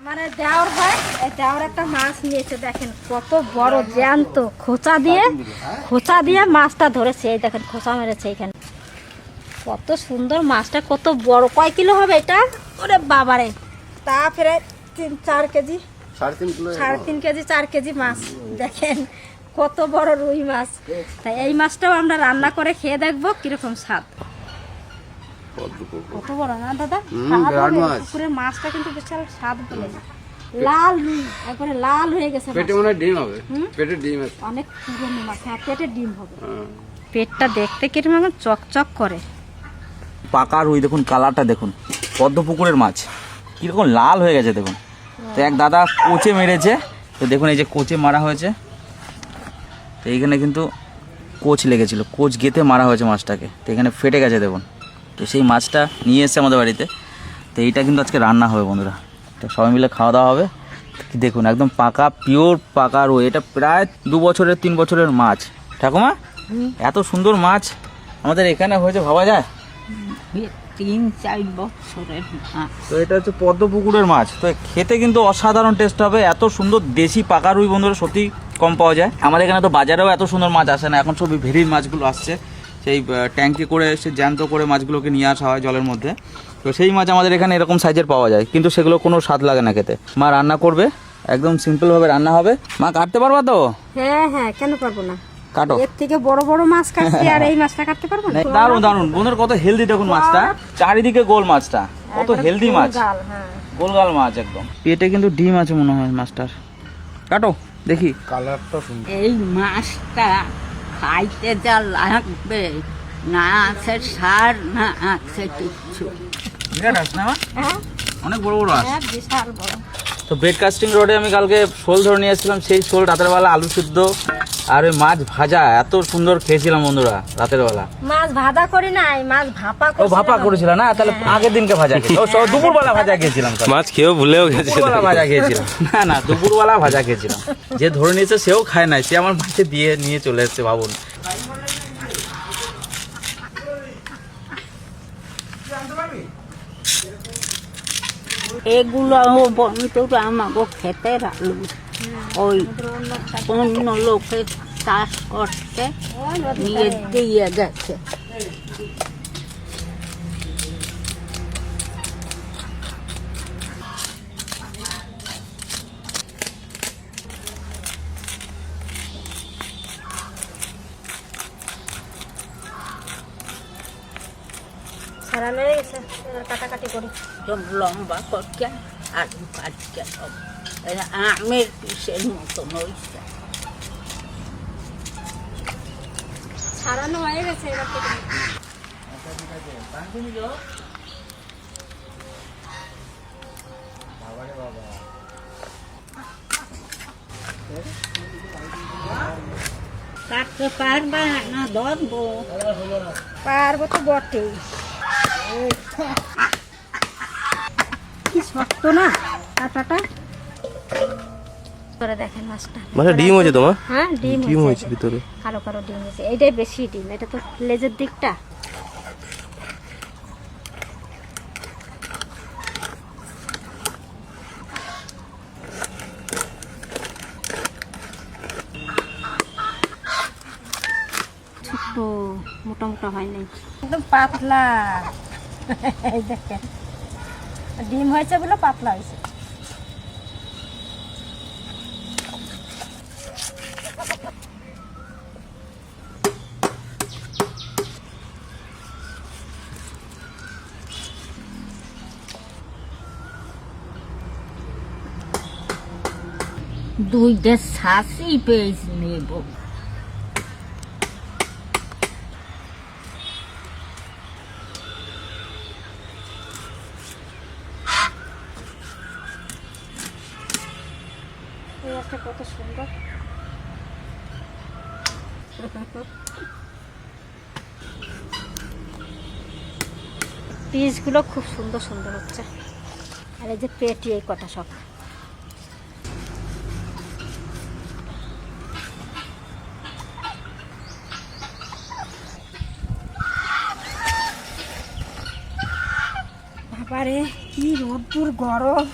আমার এই একটা মাছ নিয়েছে দেখেন কত বড় জ্যান্ত খোঁচা দিয়ে খোঁচা দিয়ে মাছটা ধরেছে এই দেখেন খোঁচা মেরেছে এখানে। কত সুন্দর মাছটা কত বড় কয় কিলো হবে এটা? ওরে বাবারে তা ফেরে তিন চার কেজি। সাড়ে তিন সাড়ে তিন কেজি চার কেজি মাছ দেখেন কত বড় রুই মাছ। তাই এই মাছটাও আমরা রান্না করে খেয়ে দেখব কীরকম স্বাদ। কত বড় না দাদা হুম, স্বাদ বিরাট বলে, মাছ। পুকুরের মাছটা কিন্তু বিশাল স্বাদ বলে। লাল একবারে লাল হয়ে গেছে পেটে মনে ডিম হবে। পেটে ডিম আছে। অনেক পুরনো মাছ হ্যাঁ পেটে ডিম হবে। হ্যাঁ। পেটটা দেখতে কীরকম এখন চকচক করে। পাকা রুই দেখুন কালারটা দেখুন। পদ্ম পুকুরের মাছ। কীরকম লাল হয়ে গেছে দেখুন। তো এক দাদা কোচে মেরেছে। তো দেখুন এই যে কোচে মারা হয়েছে। তো এইখানে কিন্তু কোচ লেগেছিল। কোচ গেতে মারা হয়েছে মাছটাকে। তো এখানে ফেটে গেছে দেখুন। তো সেই মাছটা নিয়ে এসছে আমাদের বাড়িতে। তো এইটা কিন্তু আজকে রান্না হবে বন্ধুরা। তো সবাই মিলে খাওয়া দাওয়া হবে। দেখুন একদম পাকা পিওর পাকা রুই। এটা প্রায় দু বছরের তিন বছরের মাছ। ঠাকুমা এত সুন্দর মাছ আমাদের এখানে হয়েছে ভাবা যায়? তিন চার বছরের তো এটা হচ্ছে পদ্ম পুকুরের মাছ। তো খেতে কিন্তু অসাধারণ টেস্ট হবে। এত সুন্দর দেশি পাকা রুই বন্ধুরা সত্যি কম পাওয়া যায়। আমাদের এখানে তো বাজারেও এত সুন্দর মাছ আসে না। এখন সব ভেরির মাছগুলো আসছে। সেই ট্যাঙ্কি করে সে জ্যান্ত করে মাছগুলোকে নিয়ে আসা হয় জলের মধ্যে। তো সেই মাছ আমাদের এখানে এরকম সাইজের পাওয়া যায় কিন্তু সেগুলো কোনো স্বাদ লাগে না খেতে। মা রান্না করবে একদম সিম্পলভাবে রান্না হবে। মা কাটতে পারবা তো? হ্যাঁ হ্যাঁ কেন পারব না? কাটো। এর থেকে বড় বড় মাছ কাটছি আর এই মাছটা কাটতে পারব না? দারুণ দারুণ বন্ধুর কত হেলদি দেখুন মাছটা। চারিদিকে গোল মাছটা। কত হেলদি মাছ। হ্যাঁ। গোলগাল মাছ একদম। পেটে কিন্তু ডিম আছে মনে হয় মাছটার। কাটো দেখি। কালারটা সুন্দর। এই মাছটা খাইতে যা লাগবে। না আছে সার না আছে কিচ্ছু। না হ্যাঁ। অনেক বড় বড় হ্যাঁ বিশাল বড়। তো বেড কাস্টিং রোডে আমি কালকে শোল ধরে নিয়ে এসেছিলাম সেই শোল রাতের বেলা আলু সিদ্ধ আর ওই মাছ ভাজা এত সুন্দর খেয়েছিলাম বন্ধুরা রাতের বেলা। মাছ ভাজা করি নাই মাছ ভাপা ও ভাপা করেছিল না? তাহলে আগের দিনকে ভাজা খেয়েছি ও সব দুপুরবেলা ভাজা খেয়েছিলাম মাছ খেয়েও ভুলেও গেছে। দুপুরবেলা ভাজা খেয়েছিলাম। না না দুপুরবেলা ভাজা খেয়েছিলাম। যে ধরে নিয়েছে সেও খায় নাই সে আমার মাছে দিয়ে নিয়ে চলে এসেছে ভাবুন। এগুলো বন্ধুরা আমাকে খেতে আলু ওই অন্য লোকে চাষ করতে নিয়ে দিয়ে গেছে সারা মেরে গেছে কাটাকাটি করি। সব লম্বা সব। আমের পিসের মতন হয়েছে ছাড়ানো হয়ে গেছে এবার। কাটতে পারবে না ধরবো। পারব তো বটেই। কি শক্ত না? কাটাটা? করে দেখেন মাছটা। মাছের ডিম হয়েছে তোমার হ্যাঁ ডিম ডিম হয়েছে। হয়েছে ভিতরে। কালো কালো ডিম হয়েছে। এইটাই বেশি ডিম এটা তো লেজের দিকটা। ছোট্ট মোটা মোটা হয় নাই। একদম পাতলা। ডিম হয়েছে বলে পাতলা হয়েছে। দুইটা শাসি পেজ নেব এই মাছটা কত সুন্দর পিসগুলো খুব সুন্দর সুন্দর হচ্ছে। আর এই যে পেটি, এই কটা সব। বাবারে, কি রোদ্দুর গরম।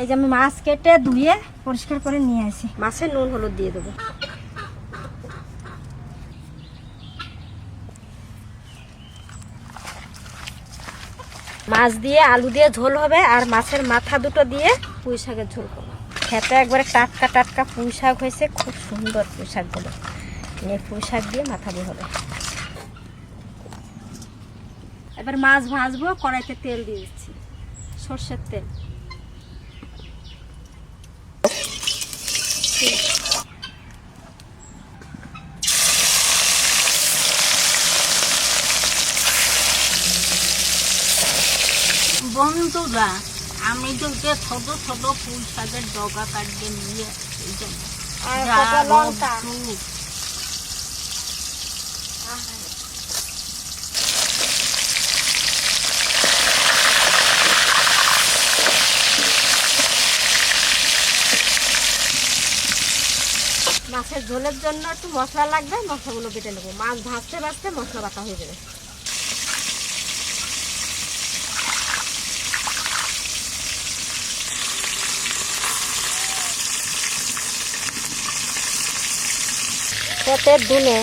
এই যে আমি মাছ কেটে ধুয়ে পরিষ্কার করে নিয়ে আসি। মাছে নুন হলুদ দিয়ে দেবো। মাছ দিয়ে আলু দিয়ে ঝোল হবে আর মাছের মাথা দুটো দিয়ে পুঁই শাকের ঝোল করব। খেতে একবারে টাটকা টাটকা পুঁই শাক হয়েছে, খুব সুন্দর পুঁই শাকগুলো। এই পুঁই শাক দিয়ে মাথা দিয়ে হবে। এবার মাছ ভাজবো, কড়াইতে তেল দিয়ে দিচ্ছি, সর্ষের তেল। বন্ধুরা আমি তো যে ছোট ছোট ফুল শাকের ডগা কাটিয়ে নিয়ে এই যে আর যা কটা লঙ্কা? রোদ্দুর। মাছের ঝোলের জন্য একটু মশলা লাগবে মশলাগুলো বেটে নেব। মাছ ভাজতে ভাজতে মশলা বাটা হয়ে যাবে। ক্ষেতের দুনে।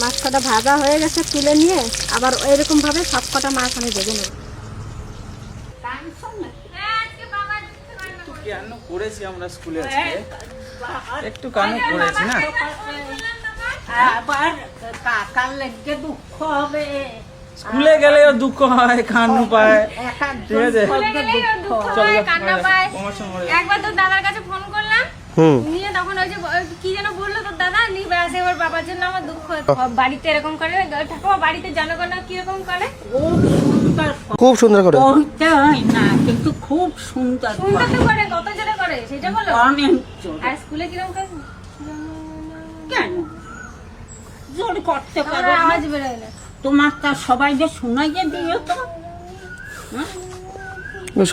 মাছ কটা ভাজা হয়ে গেছে তুলে নিয়ে, আবার এরকম ভাবে সব কটা মাছ আমি ভেজে নেব। কেন করেছি আমরা স্কুলে আজকে একটু কানু করেছি না আবার কাকার লেগে দুঃখ হবে স্কুলে গেলেও দুঃখ হয় পায় ঠিক আছে। একবার তোর দাদার কাছে ফোন করলাম নিয়ে তখন ওই যে কি যেন বলল তোর দাদা নিয়ে এবার বাবার জন্য আমার দুঃখ বাড়িতে এরকম করে ঠাকুমা বাড়িতে জনগণ কীরকম করে খুব সুন্দর করে। করতে হয় না কিন্তু খুব সুন্দর সুন্দর তো করে কত জোরে করে সেটা বলো। অনেক জোর। আর স্কুলে কীরকম করে? কেন? জোর করতে পারো আওয়াজ বেরোয় না। তোমার তা সবাইকে শোনাইয়ে দিও তো।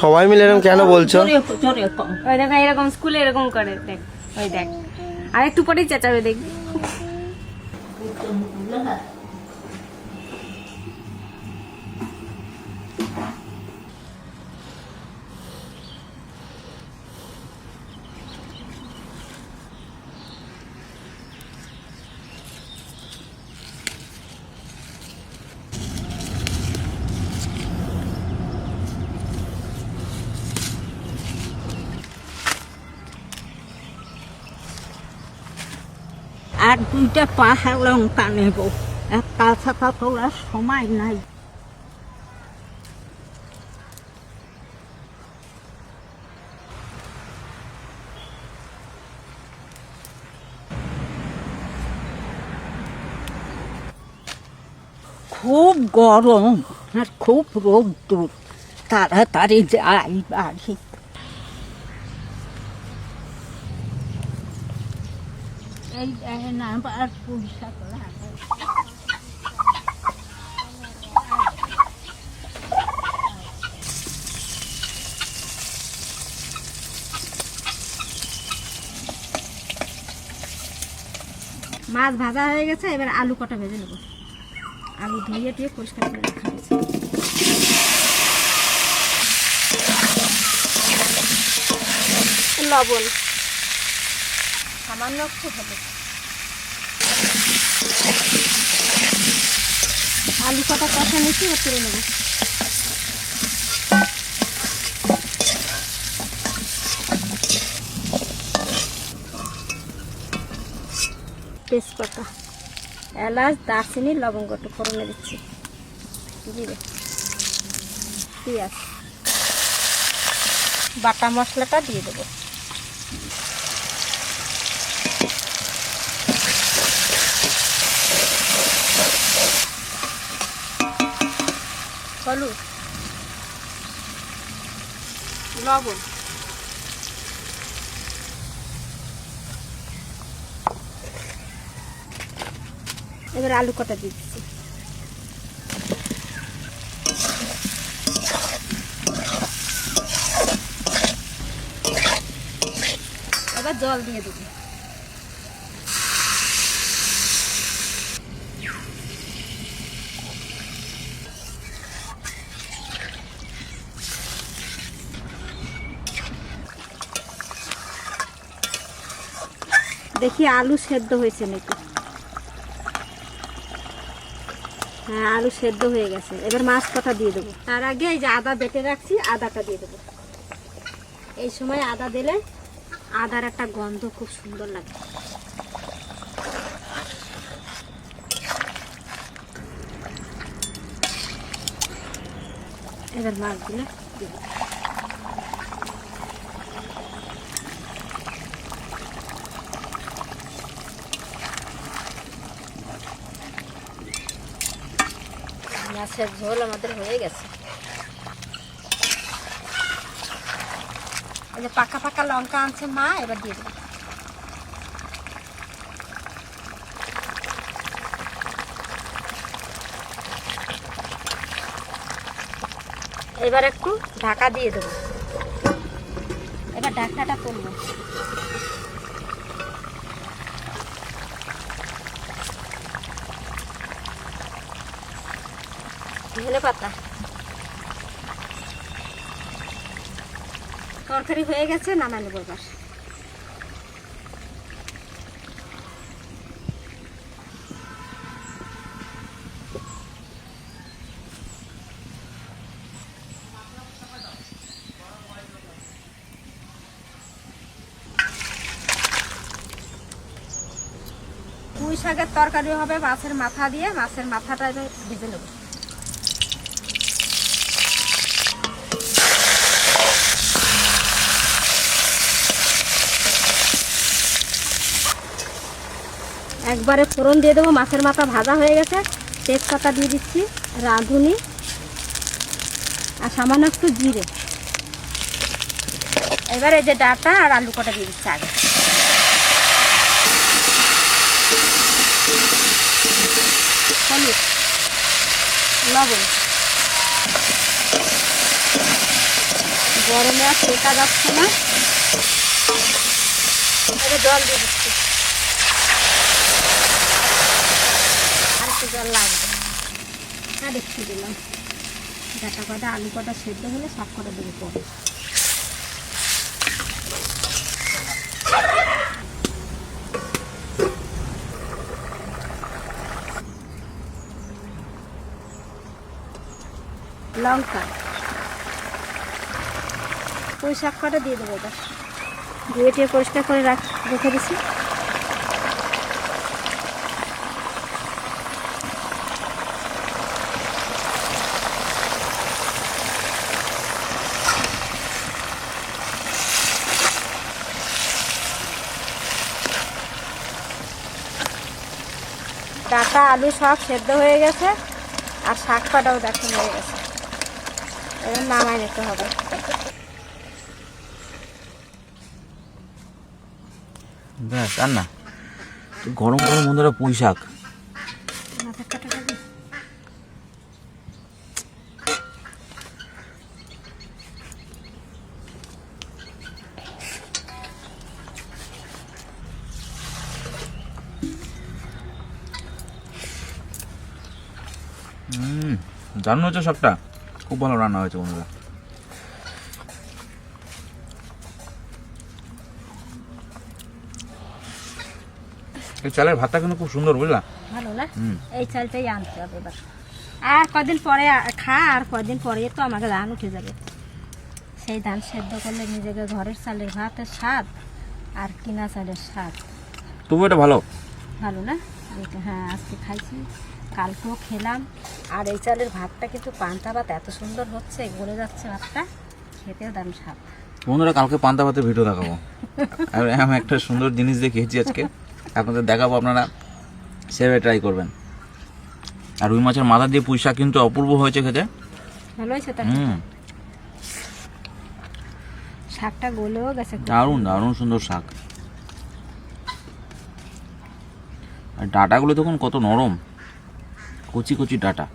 সবাই মিলে এরকম কেন বলছো? জোরে জোরে কও। ওই দেখো এরকম স্কুলে এরকম করে দেখ ওই দেখ। আর একটু পরেই চেঁচাবে দেখবি। আর দুইটা পাহাড় লঙ্কা নেব। এক কাঁচাটা তোলার সময় নাই। খুব গরম আর খুব রোদ্দুর। তাড়াতাড়ি যাই বাড়ি। এই পয়সা মাছ ভাজা হয়ে গেছে এবার আলু কটা ভেজে নেব। আলু ধুয়ে টুয়ে পরিষ্কার করে রাখা হয়েছে। লবণ। সামান্য একটু হবে আলু কটা কষা নিচ্ছি এবার তুলে নেব। তেজপাতা, এলাচ, দারচিনি, লবঙ্গ একটু ফোড়নে দিচ্ছি। জিরে পেঁয়াজ। বাটা মশলাটা দিয়ে দেবো। হলুদ লবণ এবার আলু কটা দিয়ে দিচ্ছি এবার জল দিয়ে দেবো দেখি আলু সেদ্ধ হয়েছে নাকি? হ্যাঁ আলু সেদ্ধ হয়ে গেছে। এবার মাছ কটা দিয়ে দেবো। তার আগে এই যে আদা বেটে রাখছি, আদাটা দিয়ে দেবো। এই সময় আদা দিলে আদার একটা গন্ধ খুব সুন্দর লাগে। এবার মাছগুলো দিয়ে মাছের ঝোল আমাদের হয়ে গেছে। এই যে পাকা পাকা লঙ্কা আনছে মা, এবার দিয়ে দেবো। এবার একটু ঢাকা দিয়ে দেবো। এবার ঢাকনাটা তুলবো। ধনে পাতা। তরকারি হয়ে গেছে, নামাই নেব এবার। পুঁই শাকের তরকারি হবে মাছের মাথা দিয়ে, মাছের মাথাটা ভেজে নেব। একবারে ফোড়ন দিয়ে দেবো, মাছের মাথা ভাজা হয়ে গেছে। তেজপাতা দিয়ে দিচ্ছি, রাঁধুনি, আর সামান্য একটু জিরে। এবারে যে ডাটা আর আলু কটা দিয়ে দিচ্ছি আগে। লবণ। গরমে আর শেখা যাচ্ছে না। এবার জল দিয়ে দিচ্ছি। আর লাগবে আর একটু দিলাম। ডাটা কটা আলু কটা সেদ্ধ হলে সব কটা দেবো পরে। লঙ্কা। পুঁই শাক কটা দিয়ে দেবো এবার। দিয়ে টুয়ে পরিষ্কার করে রাখ রেখে দিছি। ডাটা আলু সব সেদ্ধ হয়ে গেছে আর শাক পাটাও দেখুন হয়ে গেছে। এবার নামাই নিতে হবে। ব্যাস, আর না, গরম গরম বন্ধুরা পুঁই শাক মাথার কাটাটা দিই। দারুণ হচ্ছে শাকটা খুব ভালো রান্না হয়েছে বন্ধুরা। এই চালের ভাতটা কিন্তু খুব সুন্দর বুঝলা? ভালো না? এই চালটাই আনতে হবে এবার। আর কদিন পরে খা আর কদিন পরে তো আমাকে ধান উঠে যাবে। সেই ধান সেদ্ধ করলে নিজেকে ঘরের চালের ভাতের স্বাদ আর কিনা চালের স্বাদ। তবু এটা ভালো? ভালো না? হ্যাঁ আজকে খাইছি। কালকেও খেলাম। আর এই চালের ভাতটা কিন্তু পান্তা ভাত এত সুন্দর হচ্ছে গলে যাচ্ছে ভাতটা। খেতেও দারুণ স্বাদ। বন্ধুরা কালকে পান্তা ভাতের ভিডিও দেখাবো। আর আমি একটা সুন্দর জিনিস দেখিয়েছি আজকে। আপনাদের দেখাবো আপনারা। সেভাবে ট্রাই করবেন। আর রুই মাছের মাথা দিয়ে পুঁই শাক কিন্তু অপূর্ব হয়েছে খেতে। ভালো হয়েছে হুম। শাকটা গলেও গেছে দারুণ দারুণ সুন্দর শাক। আর ডাটাগুলো দেখুন কত নরম। কচি কচি ডাটা।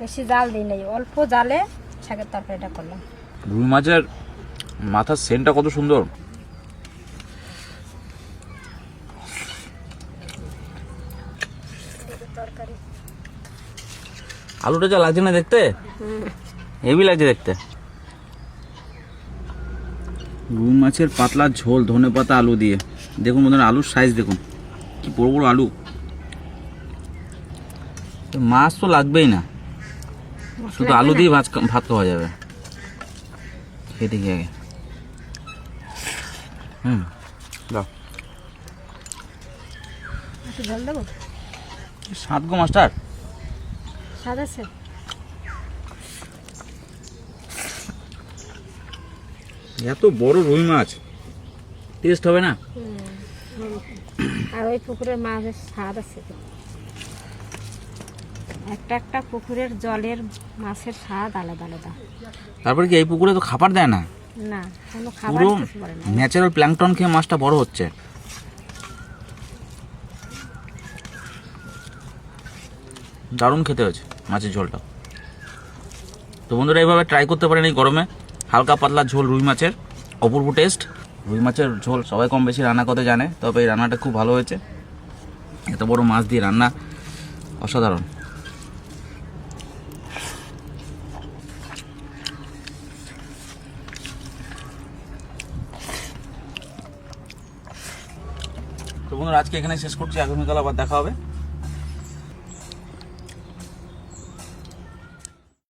বেশি জাল দিই নাই অল্প জালে শাকের তরকারিটা করলাম। রুই মাছের মাথার সেন্টটা কত সুন্দর। আলুটা যা লাগছে না দেখতে? হেভি লাগছে দেখতে। রুই মাছের পাতলা ঝোল ধনে পাতা আলু দিয়ে। দেখুন বন্ধুরা আলুর সাইজ দেখুন। কি বড় বড় আলু। মাছ তো লাগবেই না। শুধু আলু দিয়ে ভাত ভাত খাওয়া যাবে। খেয়ে দেখি আগে। হুম। দাও। একটু সাত গো মাস্টার। স্বাদ আছে? এত বড় রুই মাছ। টেস্ট হবে না? আর ওই পুকুরের মাছের স্বাদ আছে একটা একটা পুকুরের জলের মাছের স্বাদ আলাদা আলাদা। তারপরে কি এই পুকুরে তো খাবার দেয় না? না কোনো খাবার পুরো ন্যাচারাল প্ল্যাংটন খেয়ে মাছটা বড় হচ্ছে। দারুণ খেতে হয়েছে মাছের ঝোলটা। তো বন্ধুরা এইভাবে ট্রাই করতে পারেন এই গরমে। হালকা পাতলা ঝোল রুই মাছের অপূর্ব টেস্ট রুই মাছের ঝোল সবাই কম বেশি রান্না করতে জানে, তবে এই রান্নাটা খুব ভালো হয়েছে। এত বড় মাছ দিয়ে রান্না অসাধারণ। তো বন্ধুরা, আজকে এখানে শেষ করছি। আগামীকাল আবার দেখা হবে।